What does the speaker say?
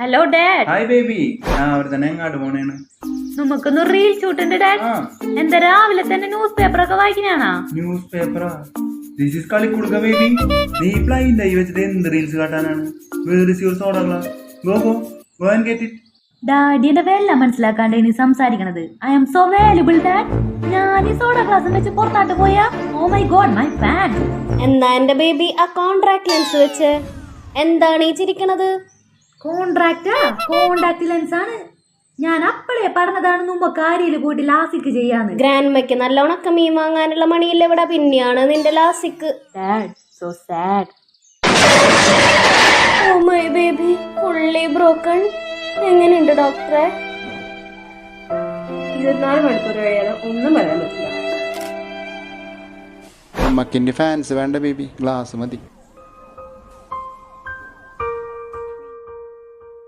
Hello dad hi baby ഞാൻ അവർ തന്നെ എങ്ങാട്ട് പോണേണ്. നമുക്കൊന്ന് റീൽ ഷൂട്ടുണ്ട് ഡാഡ് ആ. എന്താ രാവിലെ തന്നെ ന്യൂസ് പേപ്പർ ഒക്കെ വായിക്കുന്നാണോ ന്യൂസ് പേപ്പറാ ദിസ് ഈസ് കളിക്കുടുക്ക ബേബി നീ ബ്ലൈൻഡ് ആയി വെച്ചിട്ട് എന്ത് reels കാട്ടാനാണ്? Where is your soda glass go go go and get it ഡാഡിയുടെ വേല മനസ്സിലാക്കാണ്ട് ഇനി സംസാരിക്കണത്. I am so valuable dad ഞാൻ ഈ സോഡ ഗ്ലാസ് വെച്ച് പുറത്താട്ട് പോയാ oh my God my fan എന്നാ എന്റെ ബേബി ആ കോൺട്രാക്ട് ലെൻസ് വെച്ച്? എന്താണ് ഈ ചിരിക്കണത്? കോൺട്രാക്റ്റാ കോൺട്രാക്ട് ലെൻസ് ആണ്. ഞാൻ അപ്പളേ പറഞ്ഞതാണ് മുമ്പ് കാര്യയിൽ പോയിട്ട് ലാസിക്ക് ചെയ്യാന്ന്. ഗ്രാൻഡ്മയ്ക്ക് നല്ല ഉണക്കമീൻ വാങ്ങാനുള്ള മണിയില്ല ഇവിടെ? പിന്നെയാണ് നിന്റെ ലാസിക്ക് dad so sad oh my baby fully broken എങ്ങനെയുണ്ട് ഡോക്ടറെ ഇരുപത്തിനാല് മണിക്കൂർ കഴിയാതെ ഒന്നും പറയാൻ പറ്റില്ല. ഫാൻസ് വേണ്ട ബേബി ഗ്ലാസ് മതി.